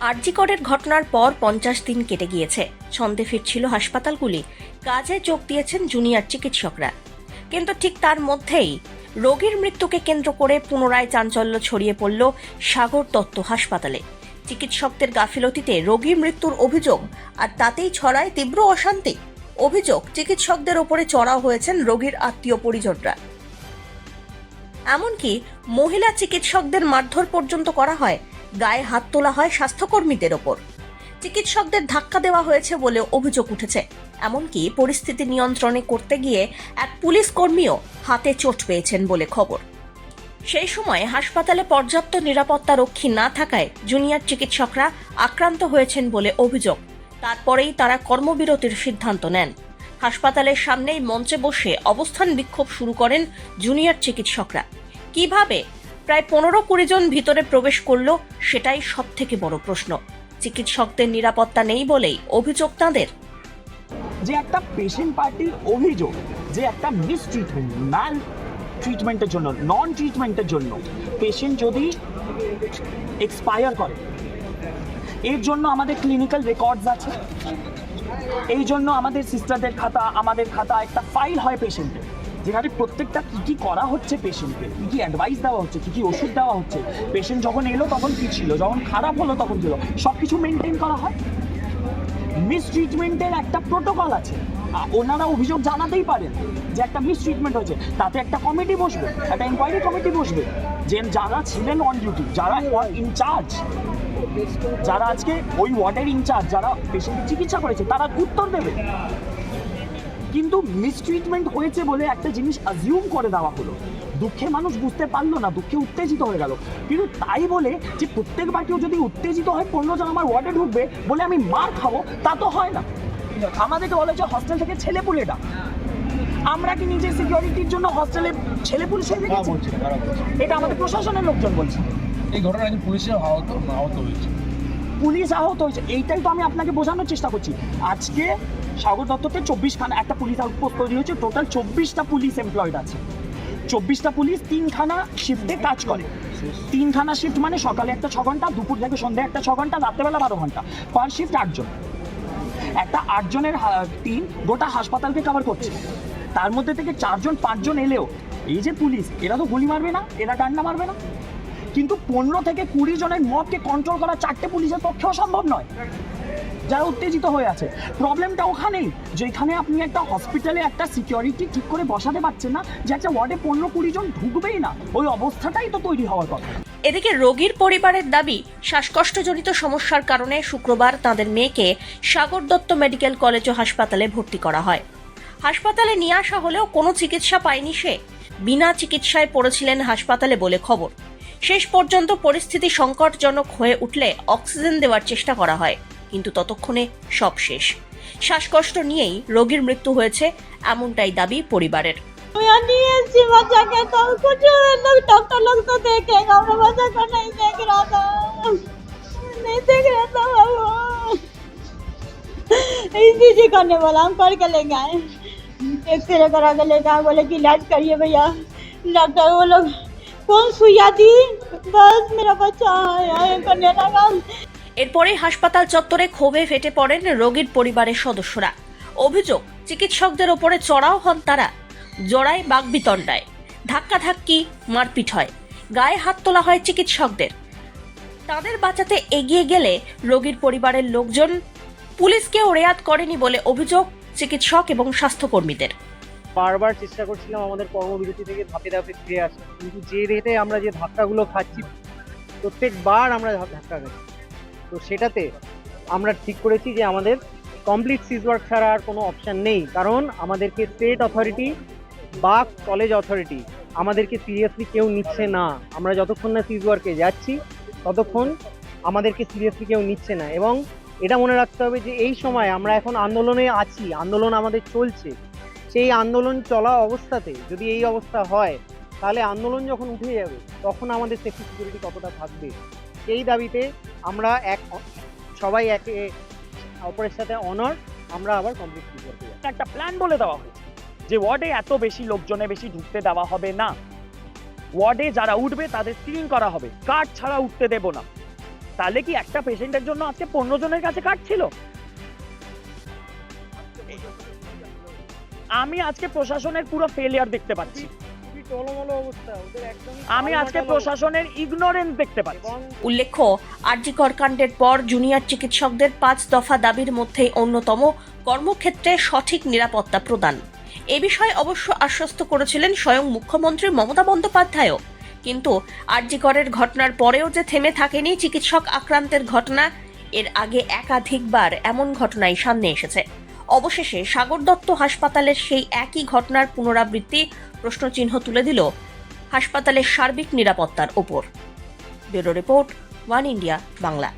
আরজিকরের ঘটনার পর পঞ্চাশ দিন কেটে গিয়েছে। ছন্দে ফিরছিল হাসপাতালগুলি। কাজে যোগ দিয়েছেন জুনিয়র চিকিৎসকরা। কিন্তু ঠিক তার মধ্যেই রোগীর মৃত্যুকে কেন্দ্র করে পুনরায় চাঞ্চল্য ছড়িয়ে পড়ল সাগর দত্ত হাসপাতালে। চিকিৎসকদের গাফিলতিতে রোগীর মৃত্যুর অভিযোগ আর তাতেই ছড়ায় তীব্র অশান্তি। অভিযোগ, চিকিৎসকদের ওপরে চড়াও হয়েছেন রোগীর আত্মীয় পরিজনরা। এমনকি মহিলা চিকিৎসকদের মারধর পর্যন্ত করা হয় গায়ে হাত তোলা হয় স্বাস্থ্যকর্মীদের ওপর। চিকিৎসকদের ধাক্কা দেওয়া হয়েছে বলে অভিযোগ উঠেছে। এমনকি পরিস্থিতি নিয়ন্ত্রণে করতে গিয়ে এক পুলিশ কর্মীও হাতে চোট পেয়েছেন বলে খবর। সেই সময় হাসপাতালে পর্যাপ্ত নিরাপত্তা রক্ষী না থাকায় জুনিয়র চিকিৎসকরা আক্রান্ত হয়েছেন বলে অভিযোগ। তারপরেই তারা কর্মবিরতির সিদ্ধান্ত নেন। হাসপাতালের সামনেই মঞ্চে বসে অবস্থান বিক্ষোভ শুরু করেন জুনিয়র চিকিৎসকরা। কীভাবে প্রায় পনেরো কুড়ি জন ভিতরে প্রবেশ করল, সেটাই সব থেকে বড় প্রশ্ন। চিকিৎসকদের নিরাপত্তা নেই বলেই অভিযোগ তাঁদের। যে একটা পেশেন্ট পার্টির অভিযোগ, যে একটা মিস ট্রিটমেন্ট ম্যান ট্রিটমেন্টের জন্য নন ট্রিটমেন্টের জন্য পেশেন্ট যদি এক্সপায়ার করে, এর জন্য আমাদের ক্লিনিক্যাল রেকর্ডস আছে, এই জন্য আমাদের সিস্টারদের খাতা, আমাদের খাতা একটা ফাইল হয় পেশেন্টের যেখানে প্রত্যেকটা কী কী করা হচ্ছে পেশেন্টকে কী কী অ্যাডভাইস দেওয়া হচ্ছে? কী কী ওষুধ দেওয়া হচ্ছে? পেশেন্ট যখন এলো তখন কী ছিল? যখন খারাপ হলো তখন ছিল সব কিছু মেনটেন করা হয়? মিসট্রিটমেন্টের একটা প্রোটোকল আছে। ওনারা অভিযোগ জানাতেই পারেন যে একটা মিসট্রিটমেন্ট হয়েছে। তাতে একটা কমিটি বসবে, একটা ইনকোয়ারি কমিটি বসবে। যে যারা ছিলেন অন ডিউটি যারা ইনচার্জ যারা আজকে ওই ওয়ার্ডের ইনচার্জ যারা পেশেন্টের চিকিৎসা করেছে, তারা উত্তর দেবে। কিন্তু মিসট্রিটমেন্ট হয়েছে বলে একটা জিনিস অ্যাজিউম করে দেওয়া হলো। দুঃখে মানুষ বুঝতে পারল না দুঃখে উত্তেজিত হয়ে গেল। কিন্তু তাই বলে যে প্রত্যেকবার কেউ যদি উত্তেজিত হয় পনেরো জন আমার ওয়ার্ডে ঢুকবে বলে আমি মার খাব তা তো হয় না। আমাদেরকে বলে যে হস্টেল থেকে ছেলে পুলেটা আমরা কি নিজের সিকিউরিটির জন্য হস্টেলে ছেলে পুলিশ কারা এটা আমাদের প্রশাসনের লোকজন বলছে। এই একজন পুলিশের আহত আহত হয়েছে। পুলিশ আহত হয়েছে এইটাই তো আমি আপনাকে বোঝানোর চেষ্টা করছি। আজকে সাগর দত্ততে চব্বিশখানা একটা পুলিশ আউটপোস্ট তৈরি হয়েছে। টোটাল চব্বিশটা পুলিশ এমপ্লয়েড আছে। চব্বিশটা পুলিশ তিনখানা শিফটে কাজ করে। তিনখানা শিফট মানে সকালে একটা ছ ঘণ্টা, দুপুর থেকে সন্ধ্যে একটা ছ ঘণ্টা, রাত্রেবেলা বারো ঘণ্টা। পার শিফট আটজন একটা আটজনের টিম গোটা হাসপাতালকে কভার করছে। তার মধ্যে থেকে চারজন পাঁচজন এলেও এই যে পুলিশ এরা তো গুলি মারবে না, এরা ডান্ডা মারবে না। কিন্তু পনেরো থেকে কুড়ি জনের মতকে কন্ট্রোল করা চারটে পুলিশের পক্ষেও সম্ভব নয়। যারা উত্তেজিত হয়ে আছে। প্রবলেমটা ওখানেই যেখানে আপনি একটা হসপিটালে একটা সিকিউরিটি ঠিক করে বসাতে পারছেন না, যে একটা ওয়ার্ডে পনেরো কুড়ি জন ঢুকবেই না। ওই অবস্থাটাই তো তৈরি হওয়ার কথা। এদিকে রোগীর পরিবারের দাবি, শ্বাসকষ্টজনিত সমস্যার কারণে শুক্রবার তাদের মেয়েকে সাগর দত্ত মেডিকেল কলেজ ও হাসপাতালে ভর্তি করা হয়। হাসপাতালে নিয়ে আসা হলেও কোনো চিকিৎসা পায়নি সে। বিনা চিকিৎসায় পড়েছিলেন হাসপাতালে বলে খবর। শেষ পর্যন্ত পরিস্থিতি সংকটজনক হয়ে উঠলে অক্সিজেন দেওয়ার চেষ্টা করা হয়। কিন্তু ততক্ষণে সব শেষ শ্বাসকষ্ট নিয়েই রোগীর মৃত্যু হয়েছে এমনটাই দাবি পরিবারের मैं नहीं ऐसी बच्चा के तो कुछ लोग डॉक्टर लोग तो देखेगा अपने बच्चा को नहीं देख रहा था नहीं देख रहा था बाबू इसी जी करने वाला हम कर के ले गए एक्सरे करा के ले गए बोले कि इलाज करिए भैया डॉक्टर वो लोग कौन सुइया दी बस मेरा बच्चा आया करने लगा এরপরেই হাসপাতাল চত্বরে ক্ষোভে ফেটে পড়েন রোগীর পরিবারের সদস্যরা। অভিযোগ, চিকিৎসকদের ওপরে চড়াও হন তারা। জড়ায় বাগবিতণ্ডায়। ধাক্কাধাক্কি, মারপিট হয়। গায়ে হাত তোলা হয় চিকিৎসকদের। তাদের বাঁচাতে এগিয়ে গেলে রোগীর পরিবারের লোকজন পুলিশকেও রেয়াত করেনি বলে অভিযোগ চিকিৎসক এবং স্বাস্থ্যকর্মীদের। বারবার চেষ্টা করছিলাম আমাদের কর্মবিরতি থেকে ধাপে ধাপে ফিরে আসা কিন্তু যে রেটে আমরা যে ধাক্কাগুলো খাচ্ছি, প্রত্যেকবার আমরা ধাক্কা খাচ্ছি। তো সেটাতে আমরা ঠিক করেছি যে আমাদের কমপ্লিট সিজ ওয়ার্ক ছাড়া আর কোনো অপশান নেই। কারণ আমাদেরকে স্টেট অথরিটি বা কলেজ অথরিটি আমাদেরকে সিরিয়াসলি কেউ নিচ্ছে না। আমরা যতক্ষণ না সিজ ওয়ার্কে যাচ্ছি, ততক্ষণ আমাদেরকে সিরিয়াসলি কেউ নিচ্ছে না। এবং এটা মনে রাখতে হবে যে এই সময় আমরা এখন আন্দোলনে আছি, আন্দোলন আমাদের চলছে। সেই আন্দোলন চলা অবস্থাতে যদি এই অবস্থা হয়, তাহলে আন্দোলন যখন উঠে যাবে, তখন আমাদের সেফটি সিকিউরিটি কতটা থাকবে? সেই দাবিতে আমরা এক সবাই একে অপরের সাথে অনার আমরা আবার কমপ্লিট করতে যাই একটা প্ল্যান বলে দেওয়া হয়েছে যে ওয়ার্ডে এত বেশি লোকজনে বেশি ঢুকতে দেওয়া হবে না। ওয়ার্ডে যারা উঠবে, তাদের স্ক্রিনিং করা হবে। কার্ড ছাড়া উঠতে দেব না। তাহলে কি একটা পেশেন্টের জন্য আজকে পনেরো জনের কাছে কার্ড ছিল? আমি আজকে প্রশাসনের পুরো ফেলিয়ার দেখতে পাচ্ছি। টলমলো অবস্থা ওদের একদম আমি আজকে প্রশাসনের ইগনোরেন্স দেখতে পাচ্ছি। উল্লেখ্য আরজিকর কাণ্ডের পর জুনিয়র চিকিৎসকদের পাঁচ দফা দাবির মধ্যে অন্যতম কর্মক্ষেত্রে সঠিক নিরাপত্তা প্রদান। এ বিষয়ে অবশ্য আশ্বস্ত করেছিলেন স্বয়ং মুখ্যমন্ত্রী মমতা বন্দ্যোপাধ্যায়ও। কিন্তু আরজিকরের ঘটনার পরেও যে থেমে থাকেনি চিকিৎসক আক্রান্তের ঘটনা এর আগে একাধিকবার এমন ঘটনাই সামনে এসেছে। অবশেষে সাগর দত্ত হাসপাতালের সেই একই ঘটনার পুনরাবৃত্তি প্রশ্নচিহ্ন তুলে দিল হাসপাতালের সার্বিক নিরাপত্তার ওপর। Bureau report, one India, Bangla.